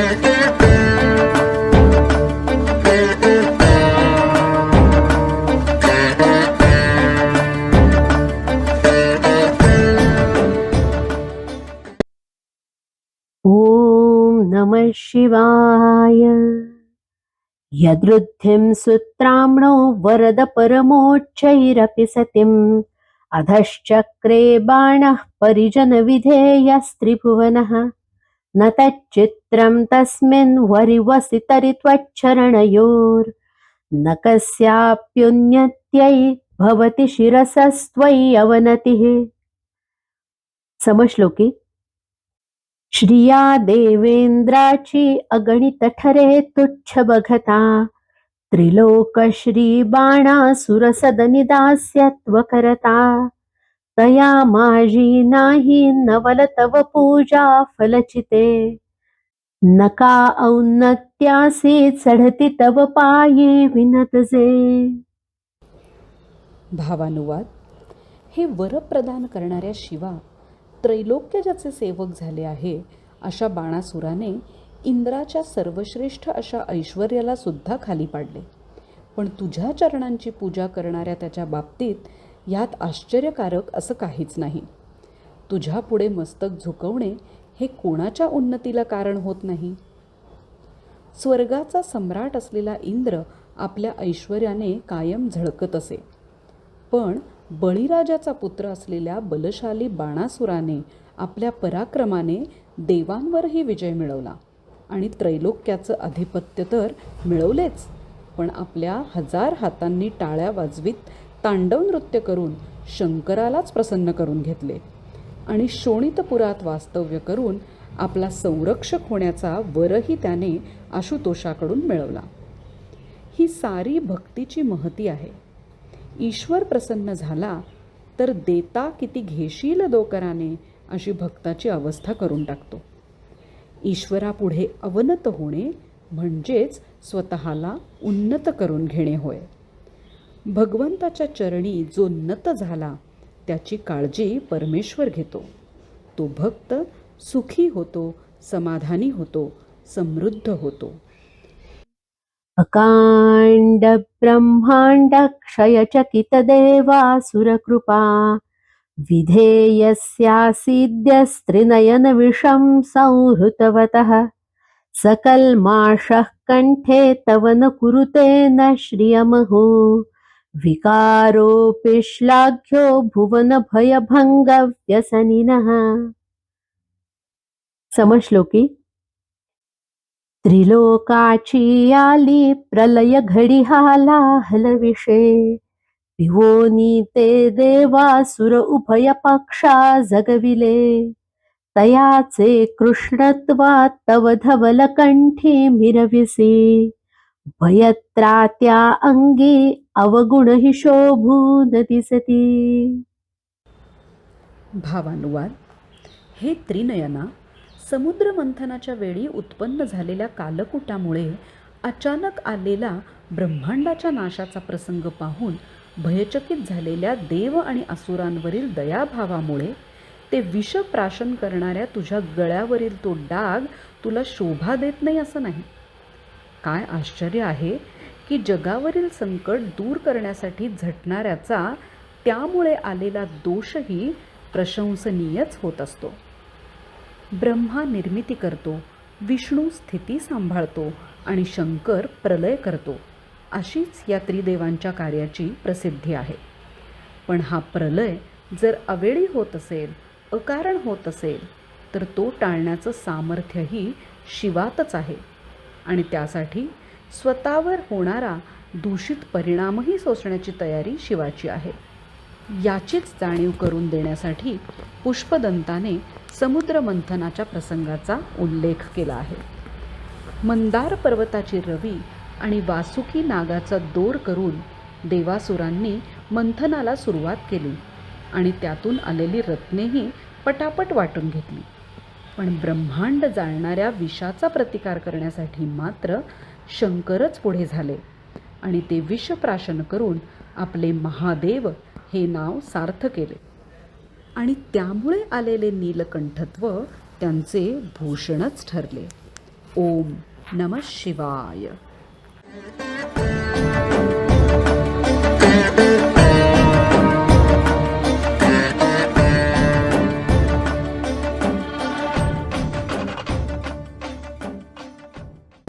ॐ नमः शिवाय। यदृद्धिं सुत्राम्णो वरद परमोच्चैरपि सतिम्। अधश्चक्रे बाणः परिजनविधेयस्त्रिभुवनः। न तच्चित् तच्चित्रं तस्मिन् वरिवसि तरि न कस्याप्युन्नत्यै भवति शिरसस्त्वयि अवनतिः। समश्लोकी। श्रिया देवेंद्राची अगणित ठरे तुच्छ बघता। त्रिलोकश्री बाणासुरसदनि करता तया माझी नाही नवल तव पूजा फलचिते। नका औन्नत्यासे चढती तव पाये विनतजे भावानुवाद हे वर प्रदान करणाऱ्या शिवा त्रैलोक्य ज्याचे सेवक झाले आहे अशा बाणासुराने इंद्राच्या सर्वश्रेष्ठ अशा ऐश्वर्याला सुद्धा खाली पाडले. पण तुझ्या चरणांची पूजा करणाऱ्या त्याच्या बाबतीत यात आश्चर्यकारक असं काहीच नाही. तुझ्या पुढे मस्तक झुकवणे हे कोणाच्या उन्नतीला कारण होत नाही? स्वर्गाचा सम्राट असलेला इंद्र आपल्या ऐश्वर्याने कायम झळकत असे. पण बळीराजाचा पुत्र असलेल्या बलशाली बाणासुराने आपल्या पराक्रमाने देवांवरही विजय मिळवला. आणि त्रैलोक्याचं आधिपत्य तर मिळवलेच. पण आपल्या हजार हातांनी टाळ्या वाजवीत तांडव नृत्य करून शंकरालाच प्रसन्न करून घेतले. आणि शोणितपुरात वास्तव्य करून आपला संरक्षक होण्याचा वरही त्याने आशुतोषाकडून मिळवला. ही सारी भक्तीची महती आहे. ईश्वर प्रसन्न झाला तर देता किती घेशील दोकराने अशी भक्ताची अवस्था करून टाकतो. ईश्वरापुढे अवनत होणे म्हणजेच स्वतःला उन्नत करून घेणे होय. भगवंताच्या चरणी जो नत झाला त्याची काळजी परमेश्वर घेतो. तो भक्त सुखी होतो समाधानी होतो समृद्ध होतो. अकाण्ड ब्रह्माण्ड क्षयचकित देवासुरकृपा विधेयस्यासीद्यस्त्रिनयन विषं संहृतवतः सकल्माषः कण्ठे तव न कुरुते न श्रियमहो। विकारोऽपि श्लाघ्यो भुवन भयभङ्गव्यसनिनः समश्लोकी। त्रिलोकाची आली प्रलय घडी हाला हलविषे पिवोनी ते देवासुर उभय पक्षा जगविले। तयाचे कृष्णत्वा तव धवल कंठी मिरविसी। भयत्रात्या अंगी अवगुण हि शोभून दिसती. भावानुवाद हे त्रिनयना समुद्र मंथनाच्या वेळी उत्पन्न झालेल्या कालकुटामुळे अचानक आलेला ब्रह्मांडाच्या नाशाचा प्रसंग पाहून भयचकित झालेल्या देव आणि असुरांवरील दयाभावामुळे ते विष प्राशन करणाऱ्या तुझ्या गळ्यावरील तो डाग तुला शोभा देत नाही असं नाही. काय आश्चर्य आहे की जगावरील संकट दूर करण्यासाठी झटणाऱ्याचा त्यामुळे आलेला दोषही प्रशंसनीयच होत असतो. ब्रह्मा निर्मिती करतो विष्णू स्थिती सांभाळतो आणि शंकर प्रलय करतो अशीच या त्रिदेवांच्या कार्याची प्रसिद्धी आहे. पण हा प्रलय जर अवेळी होत असेल अकारण होत असेल तर तो टाळण्याचं सामर्थ्यही शिवातच आहे आणि त्यासाठी स्वतःवर होणारा दूषित परिणामही सोसण्याची तयारी शिवाची आहे. याचीच जाणीव करून देण्यासाठी पुष्पदंताने समुद्र मंथनाच्या प्रसंगाचा उल्लेख केला आहे. मंदार पर्वताची रवी आणि वासुकी नागाचा दोर करून देवासुरांनी मंथनाला सुरुवात केली आणि त्यातून आलेली रत्नेही पटापट वाटून घेतली. पण ब्रह्मांड जाळणाऱ्या विषाचा प्रतिकार करण्यासाठी मात्र शंकरच पुढे झाले. आणि ते विषप्राशन करून आपले महादेव हे नाव सार्थ केले. आणि त्यामुळे आलेले नीलकंठत्व त्यांचे भूषणच ठरले. ओम नम शिवाय.